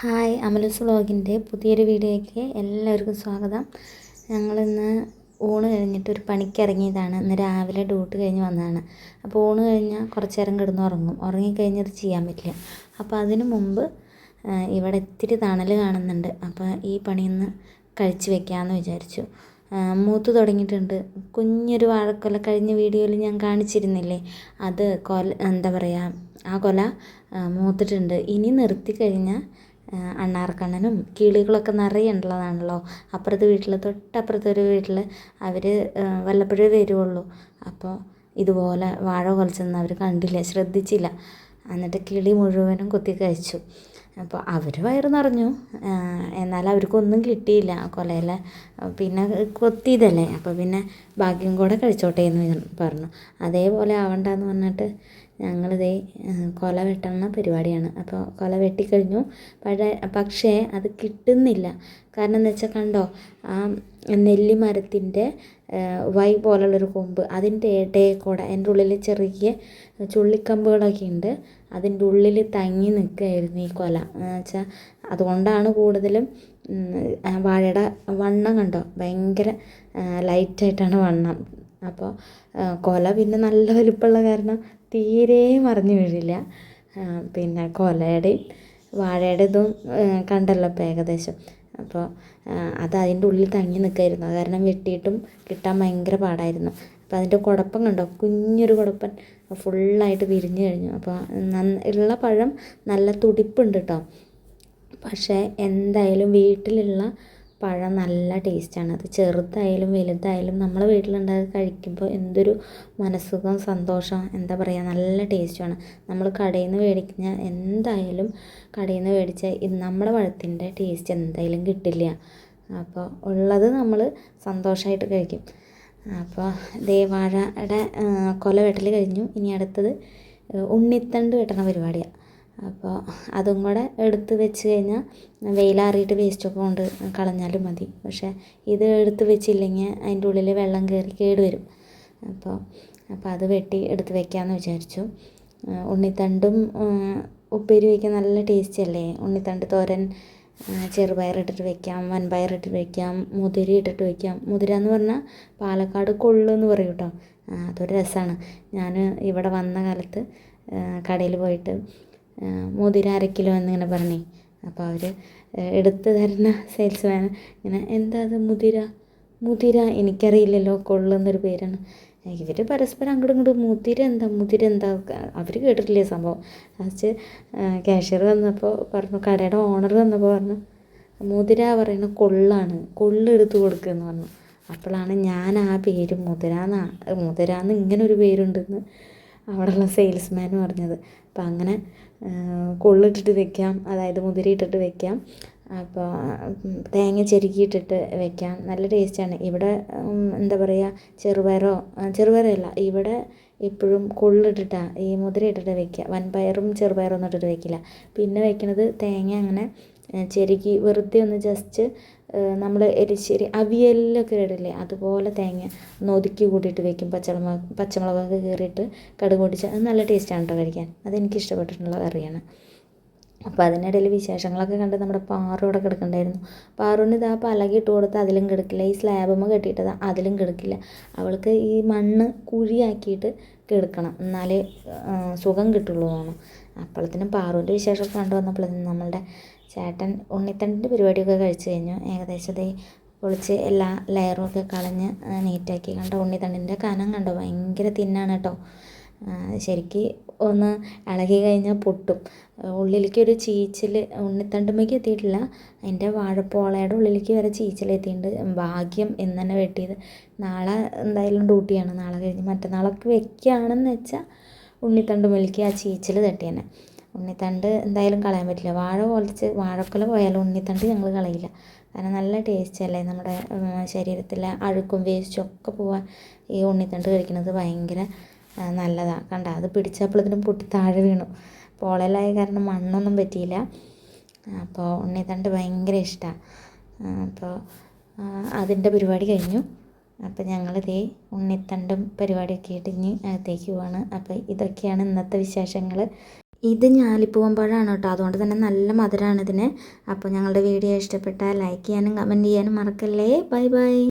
Hi അമലൂസ് വ്ളോഗിന്റെ പുതിയൊരു വീഡിയോയ്ക്ക് എല്ലാവർക്കും സ്വാഗതം. ഞങ്ങളിന്ന് ഊണ് കഴിഞ്ഞിട്ട് ഒരു പണിക്ക് ഇറങ്ങിയതാണ്. ഇന്ന് രാവിലെ ഡ്യൂട്ടി കഴിഞ്ഞ് വന്നതാണ്. അപ്പോൾ ഊണ് കഴിഞ്ഞാൽ കുറച്ച് നേരം കിടന്ന് ഉറങ്ങും. ഉറങ്ങിക്കഴിഞ്ഞത് ചെയ്യാൻ പറ്റില്ല. അപ്പോൾ അതിന് മുമ്പ് ഇവിടെ ഇത്തിരി തണൽ കാണുന്നുണ്ട്. അപ്പോൾ ഈ പണിയൊന്ന് കഴിച്ച് വെക്കാമെന്ന് വിചാരിച്ചു. മൂത്ത് തുടങ്ങിയിട്ടുണ്ട്. കുഞ്ഞൊരു വാഴക്കൊല കഴിഞ്ഞ വീഡിയോയിൽ ഞാൻ കാണിച്ചിരുന്നില്ലേ? അത് കൊല എന്താ പറയുക ആ കൊല മൂത്തിട്ടുണ്ട്. ഇനി നിർത്തി കഴിഞ്ഞാൽ അണ്ണാർക്കണ്ണനും കിളികളൊക്കെ നിറയെ ഉള്ളതാണല്ലോ. അപ്പുറത്തെ വീട്ടിൽ തൊട്ടപ്പുറത്തെ ഒരു വീട്ടിൽ അവർ വല്ലപ്പോഴേ വരുവുള്ളൂ. അപ്പോൾ ഇതുപോലെ വാഴ കുലച്ചൊന്നും അവർ കണ്ടില്ല ശ്രദ്ധിച്ചില്ല. എന്നിട്ട് കിളി മുഴുവനും കുത്തി കഴിച്ചു. അപ്പോൾ അവർ വയറ് നിറഞ്ഞു. എന്നാൽ അവർക്കൊന്നും കിട്ടിയില്ല കൊലയിലെ. പിന്നെ കൊത്തിയതല്ലേ? അപ്പോൾ പിന്നെ ഭാഗ്യം കൂടെ കഴിച്ചോട്ടെ എന്ന് പറഞ്ഞു. അതേപോലെ ആവണ്ടെന്ന് പറഞ്ഞിട്ട് ഞങ്ങളിതേ കൊല വെട്ടുന്ന പരിപാടിയാണ്. അപ്പോൾ കൊല വെട്ടിക്കഴിഞ്ഞു. പക്ഷേ അത് കിട്ടുന്നില്ല. കാരണം എന്ന് വെച്ചാൽ കണ്ടോ ആ നെല്ലി മരത്തിന്റെ വൈ പോലുള്ളൊരു കൊമ്പ് അതിന്റെ ഇടയിൽ കൂടെ അതിന്റെ ഉള്ളിൽ ചെറിയ ചുള്ളിക്കമ്പുകളൊക്കെ ഉണ്ട് അതിന്റെ ഉള്ളിൽ തങ്ങി നിൽക്കുകയായിരുന്നു ഈ കൊല. എന്ന് വെച്ചാൽ അതുകൊണ്ടാണ് കൂടുതലും വാഴയുടെ വണ്ണം കണ്ടോ ഭയങ്കര ലൈറ്റായിട്ടാണ് വണ്ണം. അപ്പോൾ കൊല പിന്നെ നല്ല വലിപ്പമുള്ള കാരണം തീരെ മറിഞ്ഞു വീഴില്ല. പിന്നെ കൊലയുടെയും വാഴയുടെ ഇതും കണ്ടല്ലോ ഇപ്പോൾ ഏകദേശം. അപ്പോൾ അത് അതിന്റെ ഉള്ളിൽ തങ്ങി നിൽക്കായിരുന്നു കാരണം വെട്ടിയിട്ടും കിട്ടാൻ ഭയങ്കര പാടായിരുന്നു. അപ്പോൾ അതിന്റെ കുടപ്പം കണ്ടോ? കുഞ്ഞൊരു കുടപ്പൻ ഫുള്ളായിട്ട് വിരിഞ്ഞു കഴിഞ്ഞു. അപ്പോൾ ഉള്ള പഴം നല്ല തുടിപ്പുണ്ട് കേട്ടോ പക്ഷേ എന്തായാലും വീട്ടിലുള്ള പഴം നല്ല ടേസ്റ്റാണ്. അത് ചെറുതായാലും വലുതായാലും നമ്മളെ വീട്ടിലുണ്ടാക്കി കഴിക്കുമ്പോൾ എന്തൊരു മനസ്സുഖം സന്തോഷം എന്താ പറയുക നല്ല ടേസ്റ്റുമാണ്. നമ്മൾ കടയിൽ നിന്ന് മേടിക്കുന്ന എന്തായാലും കടയിൽ നിന്ന് മേടിച്ച നമ്മുടെ പഴത്തിന്റെ ടേസ്റ്റ് എന്തായാലും കിട്ടില്ല. അപ്പോൾ ഉള്ളത് നമ്മൾ സന്തോഷമായിട്ട് കഴിക്കും. അപ്പോൾ ദേ വാഴയുടെ കൊല വെട്ടൽ കഴിഞ്ഞു. ഇനി അടുത്തത് ഉണ്ണിത്തണ്ട് വെട്ടണ പരിപാടിയാണ് അപ്പോൾ അതും കൂടെ എടുത്ത് വെച്ച് കഴിഞ്ഞാൽ വെയിലാറിയിട്ട് വേസ്റ്റൊക്കെ കൊണ്ട് കളഞ്ഞാലും മതി. പക്ഷേ ഇത് എടുത്ത് വെച്ചില്ലെങ്കിൽ അതിന്റെ ഉള്ളിൽ വെള്ളം കയറി കേട് വരും. അപ്പോൾ അപ്പോൾ അത് വെട്ടി എടുത്ത് വെക്കാമെന്ന് വിചാരിച്ചു. ഉണ്ണിത്തണ്ടും ഉപ്പേരി വയ്ക്കാൻ നല്ല ടേസ്റ്റ് അല്ലേ? ഉണ്ണിത്തണ്ട് തോരൻ ചെറുപയറിട്ടിട്ട് വൻപയർ ഇട്ടിട്ട് വെക്കാം മുതിര ഇട്ടിട്ട് വെക്കാം. മുതിര എന്ന് പറഞ്ഞാൽ പാലക്കാട് കൊള്ളു എന്ന് പറയും കേട്ടോ അതൊരു രസമാണ് ഞാൻ ഇവിടെ വന്ന കാലത്ത് കടയിൽ പോയിട്ട് മുതിര അര കിലോ എന്നിങ്ങനെ പറഞ്ഞേ. അപ്പോൾ അവർ എടുത്ത് തരുന്ന സെയിൽസ്മാൻ ഇങ്ങനെ എന്താ അത് മുതിര? മുതിര? എനിക്കറിയില്ലല്ലോ കൊള്ളുന്നൊരു പേരാണ്. ഇവർ പരസ്പരം അങ്ങോട്ടും ഇങ്ങോട്ടും മുതിര എന്താ? മുതിര എന്താ? അവർ കേട്ടിട്ടില്ലേ സംഭവം. ലാസ്റ്റ് ക്യാഷ്യർ വന്നപ്പോൾ പറഞ്ഞു കടയുടെ ഓണർ വന്നപ്പോൾ പറഞ്ഞു മുതിര പറയുന്ന കൊള്ളാണ് കൊള്ളെടുത്ത് കൊടുക്കുമെന്ന് പറഞ്ഞു. അപ്പോഴാണ് ഞാൻ ആ പേര് മുതിരാന്ന് മുതിരാന്ന് ഇങ്ങനെ ഒരു പേരുണ്ടെന്ന് അവിടെയുള്ള സെയിൽസ്മാൻ പറഞ്ഞത്. അപ്പം അങ്ങനെ കൊള്ളിട്ടിട്ട് വെക്കാം. അതായത് മുതിരി ഇട്ടിട്ട് വെക്കാം. അപ്പോൾ തേങ്ങ ചെരുക്കിയിട്ടിട്ട് വെക്കാം. നല്ല ടേസ്റ്റാണ് ഇവിടെ എന്താ പറയുക ചെറുപയറോ ചെറുപയറല്ല ഇവിടെ എപ്പോഴും കൊള്ളിട്ടിട്ടാണ് ഈ മുതിര ഇട്ടിട്ട് വെക്കുക വൻപയറും ചെറുപയറും ഒന്നും ഇട്ടിട്ട് വെക്കില്ല. പിന്നെ വെക്കണത് തേങ്ങ അങ്ങനെ ചെരുക്കി വെറുതെ ഒന്ന് ജസ്റ്റ് നമ്മൾ എരിശ്ശേരി അവിയലിലൊക്കെ ഇടില്ലേ അതുപോലെ തേങ്ങ ഒന്ന് ഒതുക്കി കൂട്ടിയിട്ട് വെക്കും. പച്ചമുളക് പച്ചമുളകൊക്കെ കീറിയിട്ട് കടുക് പൊട്ടിച്ച് അത് നല്ല ടേസ്റ്റാണ് കേട്ടോ കഴിക്കാൻ. അതെനിക്ക് ഇഷ്ടപ്പെട്ടിട്ടുള്ള കറിയാണ്. അപ്പോൾ അതിനിടയിൽ വിശേഷങ്ങളൊക്കെ കണ്ട് നമ്മുടെ പാറു കിടക്കണ്ടായിരുന്നു. പാറുവിന് ഇതാ പലകി ഇട്ട് കൊടുത്ത് അതിലും കിടക്കില്ല. ഈ സ്ലാബമ്മ കെട്ടിയിട്ടത് അതിലും കിടക്കില്ല. അവൾക്ക് ഈ മണ്ണ് കുഴിയാക്കിയിട്ട് കിടക്കണം. എന്നാലേ സുഖം കിട്ടുള്ളൂ എന്നാണ് അപ്പോഴത്തേനും പാറുവിന്റെ വിശേഷമൊക്കെ കണ്ടു വന്നപ്പോഴത്തേനും നമ്മളുടെ ചേട്ടൻ ഉണ്ണിത്തണ്ടിന്റെ പരിപാടിയൊക്കെ കഴിച്ചു കഴിഞ്ഞു. ഏകദേശം ദേ പൊളിച്ച് എല്ലാ ലെയറും ഒക്കെ കളഞ്ഞ് നീറ്റാക്കി കണ്ടോ ഉണ്ണിത്തണ്ടിന്റെ കനം കണ്ടോ? ഭയങ്കര തിന്നാണ് കേട്ടോ. ശരിക്ക് ഒന്ന് ഇളകി കഴിഞ്ഞാൽ പൊട്ടും. ഉള്ളിലേക്ക് ഒരു ചീച്ചിൽ ഉണ്ണിത്തണ്ടുമ്മയ്ക്ക് എത്തിയിട്ടില്ല. അതിന്റെ വാഴപ്പോളയുടെ ഉള്ളിലേക്ക് വരെ ചീച്ചിൽ എത്തിയിട്ടുണ്ട്. ഭാഗ്യം എന്ന് തന്നെ വെട്ടിയത്. നാളെ എന്തായാലും ഡ്യൂട്ടിയാണ്. നാളെ കഴിഞ്ഞ് മറ്റന്നാളൊക്കെ വെക്കുകയാണെന്ന് വെച്ചാൽ ഉണ്ണിത്തണ്ടുമ്മയിലേക്ക് ആ ചീച്ചിൽ തട്ടിയേനെ. ഉണ്ണിത്തണ്ട് എന്തായാലും കളയാൻ പറ്റില്ല. വാഴ പൊളിച്ച് വാഴക്കുല പോയാലും ഉണ്ണിത്തണ്ട് ഞങ്ങൾ കളയില്ല. കാരണം നല്ല ടേസ്റ്റ് അല്ലേ നമ്മുടെ ശരീരത്തിലെ അഴുക്കും വേസ്റ്റും ഒക്കെ പോവാൻ ഈ ഉണ്ണിത്തണ്ട് കഴിക്കുന്നത് ഭയങ്കര നല്ലതാണ് കണ്ട അത് പിടിച്ചപ്പോഴത്തേനും പൊട്ടി താഴെ വീണു. പോളലായ കാരണം മണ്ണൊന്നും പറ്റിയില്ല. അപ്പോൾ ഉണ്ണിത്തണ്ട് ഭയങ്കര ഇഷ്ടമാണ് അപ്പോൾ അതിന്റെ പരിപാടി കഴിഞ്ഞു. അപ്പോൾ ഞങ്ങളിതേ ഉണ്ണിത്തണ്ടും പരിപാടിയൊക്കെ ആയിട്ട് ഇനി അകത്തേക്ക് പോവാണ്. അപ്പോൾ ഇതൊക്കെയാണ് ഇന്നത്തെ വിശേഷങ്ങൾ. ഇത് ഞാലിപ്പൂവമ്പഴമാണ് കേട്ടോ. അതുകൊണ്ട് തന്നെ നല്ല മധുരമാണ് ഇതിന്. അപ്പോൾ ഞങ്ങളുടെ വീഡിയോ ഇഷ്ടപ്പെട്ടാൽ ലൈക്ക് ചെയ്യാനും കമന്റ് ചെയ്യാനും മറക്കല്ലേ. Bye bye.